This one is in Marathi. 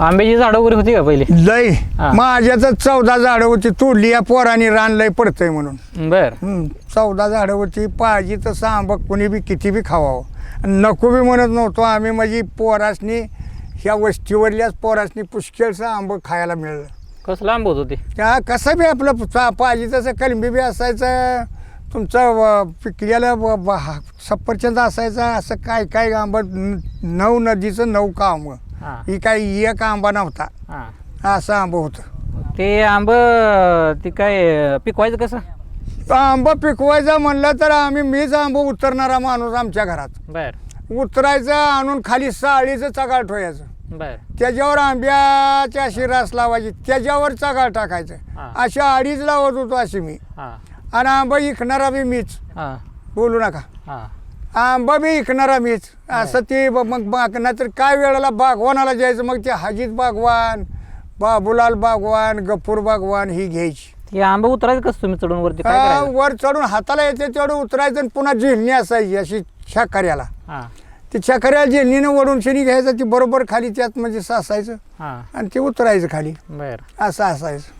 आंब्याची झाडं वगैरे होती का पहिली? लय. हा. माझ्या तर चौदा झाडं होती. तोडली या पोराने रान लय पडतंय म्हणून. बर. चौदा झाडं होती. पाहिजे तसं आंबा कुणी बी किती बी खावावं. नको बी म्हणत नव्हतो आम्ही. म्हणजे पोरासनी ह्या वस्तीवरल्याच पोरासनी पुष्कळचं आंबं खायला मिळलं. कसलं आंब होत होते त्या कसं बी आपलं चा- पाहिजे तसं कलमी बी असायचं. तुमचं व- पिकलेलं व- व- हा- सफरचंद असायचं. असं काय काय आंबा न- नऊ नदीचं नऊ का आंबं हा. ही काही एक आंबा नव्हता. हा. असं आंबं होतं. ते आंब ते काय पिकवायचं कसं? आंबा पिकवायचा म्हणलं तर आम्ही मीच आंबा उतरणारा माणूस आमच्या घरात. बर. उतरायचं आणून खाली साळीचं चगाळ ठेवायचं. बर. त्याच्यावर आंब्याची अशी रास लावायची त्याच्यावर चगाळ टाकायचं. हा. अशा अडीच लावत होतो अशी मी. हा. आणि आंबा इकणारा बी मीच. हा. बोलू नका. हा. आंबा बी इकणारा मीच असं ते ब- मग बाग नाहीतर काय वेळेला बागवानाला जायचं? मग ते हाजीत बागवान बाबूलाल बागवान गप्पूर बागवान ही घ्यायची. ते आंब उतरायचं कसं तुम्ही चढून वरती? काय हा, करायचं? वर चढून हाताला येते तेवढं उतरायचं आणि पुन्हा झेलणी असायची अशी छाकऱ्याला हा. ती छकऱ्याला झेलणीनं वडून शनी घ्यायचं ती बरोबर खाली त्यात म्हणजे सासायचं हा. आणि ते उतरायचं खाली. बर. असं असायचं.